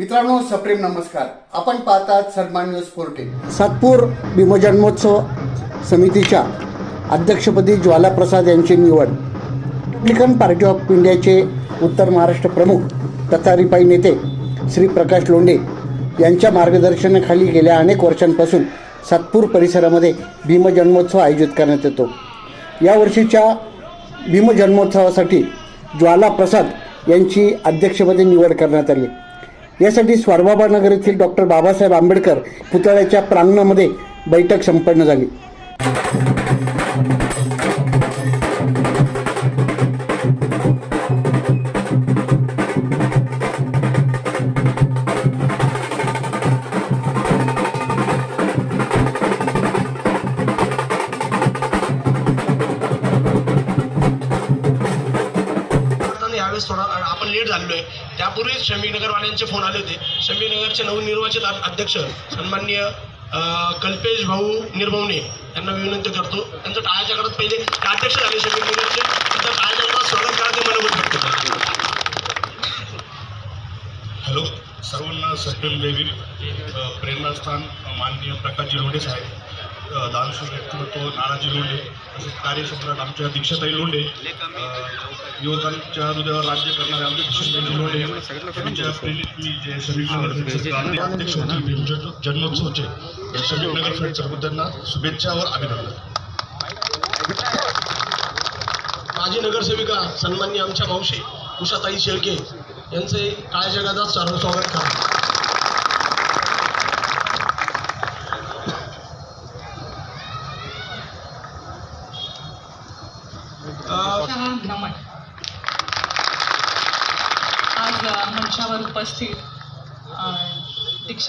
मित्रांनो सप्रेम नमस्कार. आपण पाहतात सन्मान न्यूज फोर्टीन. सातपूर भीमजन्मोत्सव समितीच्या अध्यक्षपदी ज्वालाप्रसाद यांची निवड. रिपब्लिकन पार्टी ऑफ इंडियाचे उत्तर महाराष्ट्र प्रमुख तथा रिपाई नेते श्री प्रकाश लोंढे यांच्या मार्गदर्शनाखाली गेल्या अनेक वर्षांपासून सातपूर परिसरामध्ये भीमजन्मोत्सव आयोजित करण्यात येतो. यावर्षीच्या भीमजन्मोत्सवासाठी ज्वाला प्रसाद यांची अध्यक्षपदी निवड करण्यात आली. यासाठी स्वारबाबानगर येथील डॉक्टर बाबासाहेब आंबेडकर पुतळ्याच्या प्रांगणामध्ये बैठक संपन्न झाली. यांचे फोन आले होते. शमीनगरचे नवनिर्वाचित अध्यक्ष सन्माननीय कल्पेश भाऊ निर्भवणे यांना विनंती करतो. त्यांचं टाळाच्या काळात पहिले अध्यक्ष झाले श्रमिक नगरचे त्यांचं टाळ्याच्या काळात स्वागत करा ते मला करतो हॅलो. सर्वांना सचिन देवी प्रेरणास्थान माननीय प्रकाशजी लोंढे साहेब. दानशूर व्यक्तिमत्व नानाजी लोंढे तसेच कार्यसम्राट आमच्या दीक्षाताई लोंढे युवकांच्या हृदयावर राज्य करणारे आमचे किशनजी लोंढे त्यांच्या प्रेरित मी जे श्रमिक नगर अध्यक्ष होते जन्मोत्सवचे श्रमिक नगर फ्रेंड सर्व त्यांना शुभेच्छा व अभिनंदन. माजी नगरसेविका सन्माननीय आमच्या मावशी उषाताई शेळके यांचे काळ्या जगात सर्व स्वागत करा.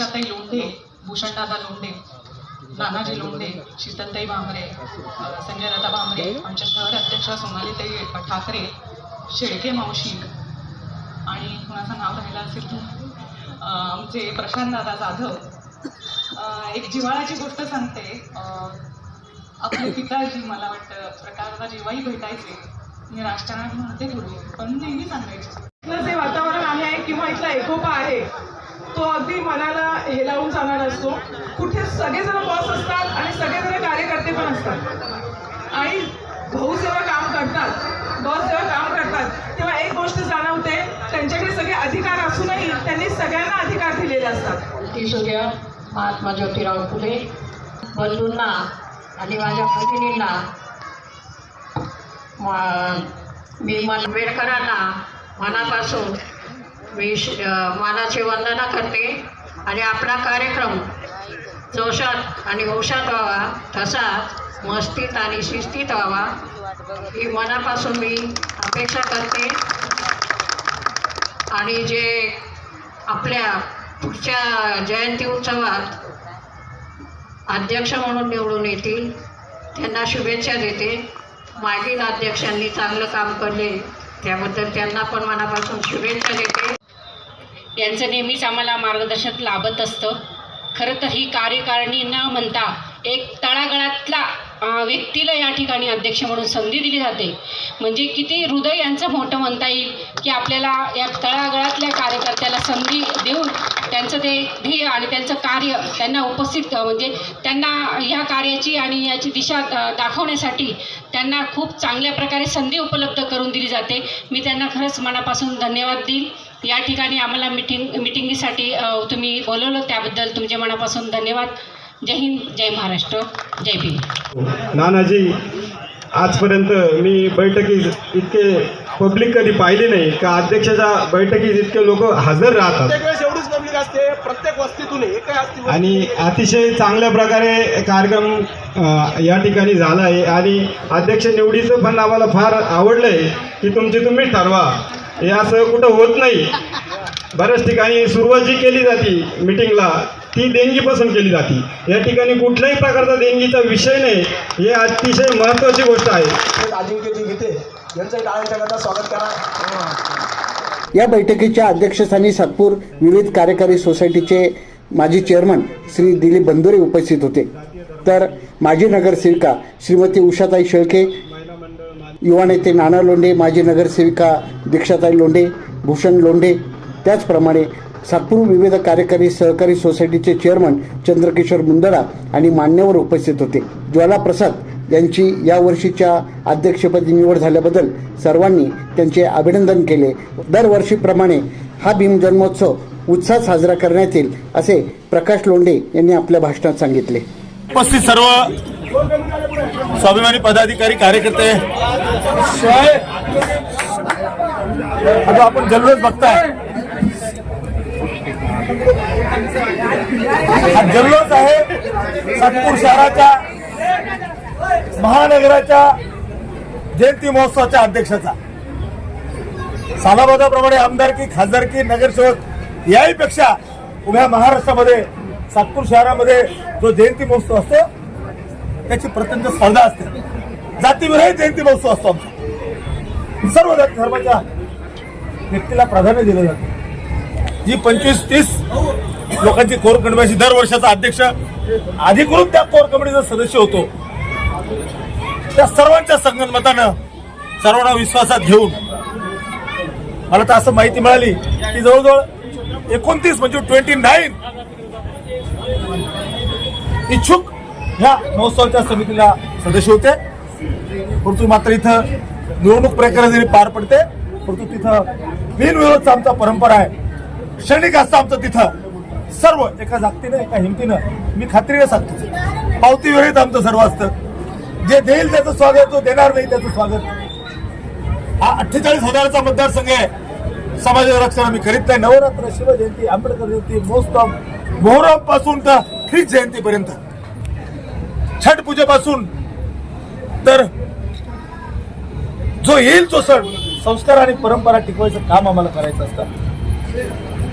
दीक्षाताई लोंढे भूषणदादा लोंढे नानाजी लोंढे शीतलताई भांबरे अ, संजयदादा भांबरे आमच्या शहर अध्यक्ष सोनालीताई ठाकरे शेळके मावशी आणि कुणाचं नाव राहिलं असेल तर आमचे प्रशांतदादा जाधव. एक जिव्हाळ्याची गोष्ट सांगते. आपले पिताजी मला वाटतं प्रकारला जेव्हाही भेटायचे मी राजकारणात म्हणते पूर्वी पण नेहमी सांगायचे. इथलं जे वातावरण आहे किंवा इथला एकोपा आहे तो अगदी मनाला हेलावून जाणार असतो. कुठे सगळेजण बॉस असतात आणि सगळेजण कार्यकर्ते पण असतात. आणि भाऊ जेव्हा काम करतात बॉस जेव्हा काम करतात तेव्हा एक गोष्ट जाणवते त्यांच्याकडे सगळे अधिकार असूनही त्यांनी सगळ्यांना अधिकार दिलेले असतात. ती सूर्य महात्मा ज्योतिराव फुले बंधूंना आणि माझ्या भगिनींना मी मन आंबेडकरांना मनापासून मी श- मानाची वंदना करते. आणि आपला कार्यक्रम जोशात आणि औषात व्हावा तसाच मस्तीत आणि शिस्तीत व्हावा ही मनापासून मी अपेक्षा करते. आणि जे आपल्या पुढच्या जयंती उत्सवात अध्यक्ष म्हणून निवडून येतील त्यांना शुभेच्छा देते. मागील अध्यक्षांनी चांगलं काम केले त्याबद्दल त्यांना पण मनापासून शुभेच्छा देते. यांचं नेहमीच आम्हाला मार्गदर्शन लाभत असतं. खरं तर ही कार्यकारिणी न म्हणता एक तळागळातला व्यक्तीला या ठिकाणी अध्यक्ष म्हणून संधी दिली जाते. म्हणजे किती हृदय यांचं मोठं म्हणता येईल की आपल्याला या तळागळातल्या कार्यकर्त्याला संधी देऊन त्यांचं ते ध्येय आणि त्यांचं कार्य त्यांना उपस्थित म्हणजे त्यांना ह्या कार्याची आणि याची दिशा दाखवण्यासाठी त्यांना खूप चांगल्या प्रकारे संधी उपलब्ध करून दिली जाते. मी त्यांना खरंच मनापासून धन्यवाद देईल. या ठिकाणी आम्हाला मिटिंग मिटिंगीसाठी तुम्ही बोलवलं. त्याबद्दल तुमच्या मनापासून धन्यवाद. जय हिंद जय महाराष्ट्र जय भीम. नानाजी आजपर्यंत मी बैठकीत इतके पब्लिक कधी पाहिली नाही. का अध्यक्षाच्या बैठकीत इतके लोक हजर राहतात. प्रत्येक वेळेस एवढीच पब्लिक असते. प्रत्येक वस्तीतून आणि अतिशय चांगल्या प्रकारे कार्यक्रम या ठिकाणी झाला आहे आणि अध्यक्ष निवडीचं पण आम्हाला फार आवडलं आहे की तुमची तुम्हीच ठरवा. हे असं कुठं होत नाही. बऱ्याच ठिकाणी सुरुवात जी केली जाते मिटिंगला ती देणगीपासून केली जाते. या ठिकाणी कुठल्याही प्रकारचा देणगीचा विषय नाही हे अतिशय महत्त्वाची गोष्ट आहे. अजिंक्यजी गीते यांचं टाळ्यांच्या स्वागत करा या बैठकीच्या अध्यक्षस्थानी सातपूर विविध कार्यकारी सोसायटीचे माजी चेअरमन श्री दिलीप बंदुरे उपस्थित होते. तर माजी नगरसेविका श्रीमती उषाताई शेळके युवा नेते नाना लोंढे माजी नगरसेविका दीक्षाताई लोंढे भूषण लोंढे. त्याचप्रमाणे सातपूर विविध कार्यकारी सहकारी सोसायटीचे चेअरमन चंद्रकिशोर मुंदडा आणि मान्यवर उपस्थित होते. ज्वाला प्रसाद यांची यावर्षीच्या अध्यक्षपदी निवड झाल्याबद्दल सर्वांनी त्यांचे अभिनंदन केले. दरवर्षीप्रमाणे हा भीमजन्मोत्सव उत्साहात साजरा करण्यात येईल असे प्रकाश लोंढे यांनी आपल्या भाषणात सांगितले. उपस्थित सर्व स्वाभिमानी पदाधिकारी कार्यकर्ते। आता आपण जल्लोष बघताय. हा जल्लोष आहे सातपूर शहराच्या महानगराच्या जयंती महोत्सवाच्या अध्यक्षाचा. सालाबादाप्रमाणे आमदारकी खासदारकी नगरसेवक याहीपेक्षा उभ्या महाराष्ट्रामध्ये सातपूर शहरामध्ये जो जयंती महोत्सव असतो त्याची प्रचंड स्पर्धा असते. जातीविरही जयंती महोत्सव असतो आमचा. सर्व जाती धर्माच्या व्यक्तीला प्राधान्य दिलं जातं. जी पंचवीस तीस लोकांची कोर कमिटी दर वर्षाचा अध्यक्ष अधिकृत त्या कोर कमिटीचा सदस्य होतो. त्या सर्वांच्या संगनमतानं सर्वांना विश्वासात घेऊन मला तर असं माहिती मिळाली की जवळजवळ एकोणतीस म्हणजे ट्वेंटी नाईन इच्छुक ह्या महोत्सवाच्या समितीला सदस्य होते. परंतु मात्र इथं निवडणूक प्रक्रिया जरी पार पडते परंतु तिथं बिनविरोधचा आमचा परंपरा आहे. क्षणिक असतं आमचं तिथं. सर्व एका जागतीनं एका हिमतीनं मी खात्रीने सांगतो. पावती वेळेत आमचं सर्व असतं. जे देईल त्याचं स्वागत जो देणार नाही त्याचं स्वागत. हा अठ्ठेचाळीस हजाराचा मतदारसंघ आहे. समाजाचं रक्षण आम्ही करीत नाही. नवरात्र शिवजयंती आंबेडकर जयंती मोहस्तम मोहरमपासून तर ख्रिस जयंतीपर्यंत. छठ पूजेपासून तर जो येईल तो सण संस्कार आणि परंपरा टिकवायचं काम आम्हाला करायचं असतं.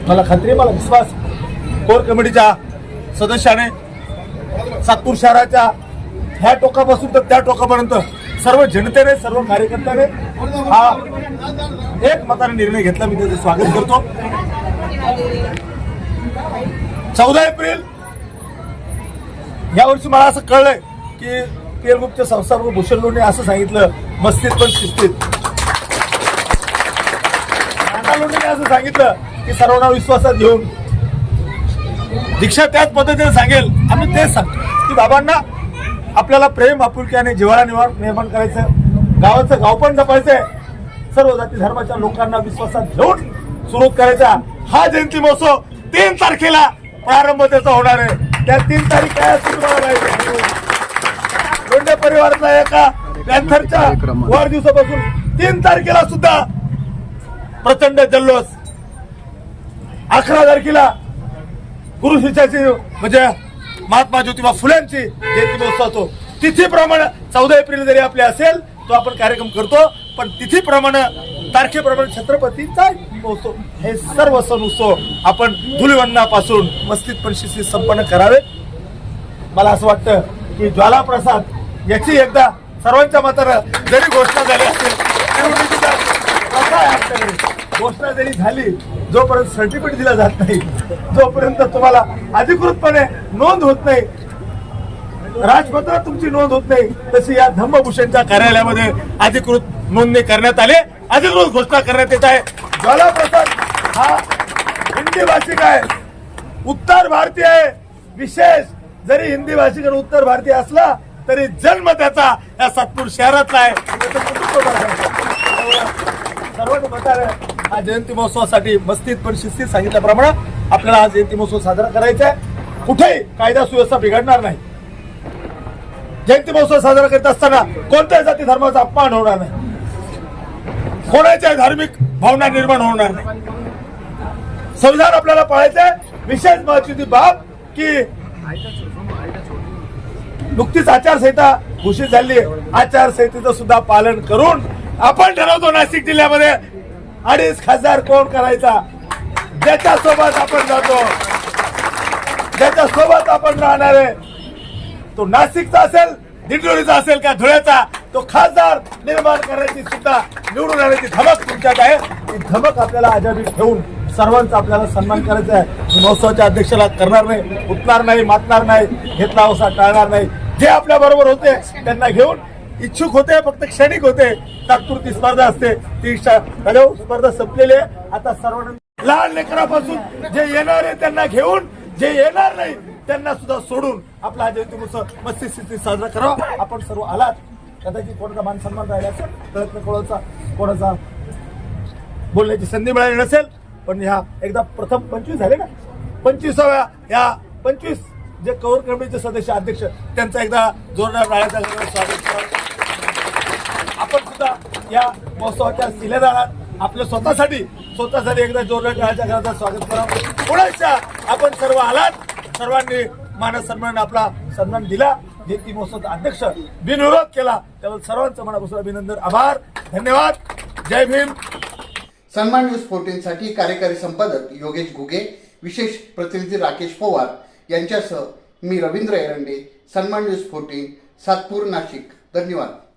मला खात्री मला विश्वास कोर कमिटीच्या सदस्याने सातपूर शहराच्या ह्या टोकापासून तर त्या टोकापर्यंत सर्व जनतेने सर्व कार्यकर्त्याने हा एक मताने निर्णय घेतला. मी त्याचं स्वागत करतो. चौदा एप्रिल या वर्षी मला असं कळलंय की तेलगुप्त संस्थापक भूषण लोणी असं सांगितलं मस्तीत पण शिस्तीत. नाना असं सांगितलं की सर्वांना विश्वासात घेऊन. दीक्षा त्याच पद्धतीने सांगेल. आम्ही तेच सांगतो की बाबांना आपल्याला प्रेम आपुलक्याने जिवाळा निवार निर्माण करायचं गावाचं गाव पण जपायचंय. सर्व जाती धर्माच्या लोकांना विश्वासात घेऊन सुरू करायचा हा जयंती महोत्सव तीन तारखेला प्रारंभ त्याचा होणार आहे. त्या तीन तारीख काय असतील तुम्हाला माहिती. लोंढे परिवारातला एका पॅन्थरच्या वाढदिवसापासून तीन तारखेला सुद्धा प्रचंड जल्लोष. अकरा तारखेला गुरु शिष्याची म्हणजे महात्मा ज्योतिबा फुल्यांची जयंती महोत्सव होतो. तिथीप्रमाणे चौदा एप्रिल जरी आपले असेल तो आपण कार्यक्रम करतो पण तिथीप्रमाणे तारखेप्रमाणे छत्रपतीचा होतो? हे सर्व सण उत्सव आपण धुलिवंदनापासून मस्तीत परिस्थिती संपन्न करावे. मला असं वाटतं की ज्वाला प्रसाद याची एकदा सर्वांच्या मतानं जरी घोषणा झाली असेल घोषणा जरी झाली जोपर्यंत सर्टिफिकेट दिला जात नाही जोपर्यंत तुम्हाला अधिकृतपणे नोंद होत नाही. राजपत्रात तुमची नोंद होत नाही तशी या धम्मभूषणच्या कार्यालयामध्ये अधिकृत नोंदणी करण्यात आली. अधिकृत घोषणा करण्यात येत आहे. ज्वाला प्रसाद हा हिंदी भाषिक आहे. उत्तर भारतीय आहे. विशेष जरी हिंदी भाषिक आणि उत्तर भारतीय असला तरी जन्म त्याचा या सातपूर शहरातला आहे. सर्वांनी हा जयंती महोत्सवासाठी मस्तीत पण शिस्तीत सांगितल्याप्रमाणे आपल्याला हा जयंती महोत्सव साजरा करायचा आहे. कुठेही कायदा सुव्यवस्था बिघडणार नाही. जयंती महोत्सव साजरा करत असताना कोणत्याही जाती धर्माचा अपमान होणार नाही. कोणाच्या धार्मिक भावना निर्माण होणार नाही. संविधान आपल्याला पाळायचं आहे विशेष महत्वाची बाब की नुकतीच आचारसंहिता घोषित झाली आचारसंहितेचं सुद्धा पालन करून आपण ठरवतो नाशिक जिल्ह्यामध्ये अडीच खासदार कोण करायचा? ज्याच्या सोबत आपण जातो ज्याच्या सोबत आपण राहणार आहे. तो नाशिकचा असेल दिंडोरीचा असेल का धुळ्याचा? तो खासदार निर्माण करण्याची सुद्धा निवडून आणण्याची धमक तुमच्यात आहे. ती धमक आपल्याला आजादी ठेवून सर्वांचा आपल्याला सन्मान करायचा आहे. महोत्सवाच्या अध्यक्षाला करणार नाही उठणार नाही मातणार नाही घेतला अवसा टाळणार नाही. जे आपल्या बरोबर होते त्यांना घेऊन इच्छुक होते फक्त क्षणिक होते. तात्पुरती स्पर्धा असते. ती स्पर्धा संपलेली आहे. आता सर्वांना लहान लेकरापासून जे येणार आहे त्यांना घेऊन जे येणार नाही त्यांना सुद्धा सोडून आपला हा जयंती मस्ती स्थिती साजरा करावा. आपण सर्व आलात. कदाचित कोणाचा मान सन्मान राहिला असेल प्रयत्न कोणाचा कोणाचा बोलण्याची संधी मिळाली नसेल पण ह्या एकदा प्रथम पंचवीस झाले ना? पंचवीसाव्या ह्या पंचवीस जे कौर कमिटीचे सदस्य अध्यक्ष त्यांचा एकदा जोरदार राळ्याचा स्वागत आपण सुद्धा या महोत्सवाच्या शिलेदार आपल्या स्वतःसाठी स्वतःसाठी एकदा जोरदार टाळ्याच्या घराचा स्वागत करावं पुण्याच्या आपण सर्व आलात. सर्वांनी मान सन्मान आपला सन्मान दिला. जयंती महोत्सवाचा अध्यक्ष बिनविरोध केला. त्याबद्दल सर्वांचं मनापासून अभिनंदन आभार धन्यवाद. जय भीम. सन्मान न्यूज फोर्टीनसाठी कार्यकारी संपादक योगेश घुगे विशेष प्रतिनिधी राकेश पवार यांच्यासह मी रवींद्र एरंडे सन्मान न्यूज फोर्टीन सातपूर नाशिक. धन्यवाद.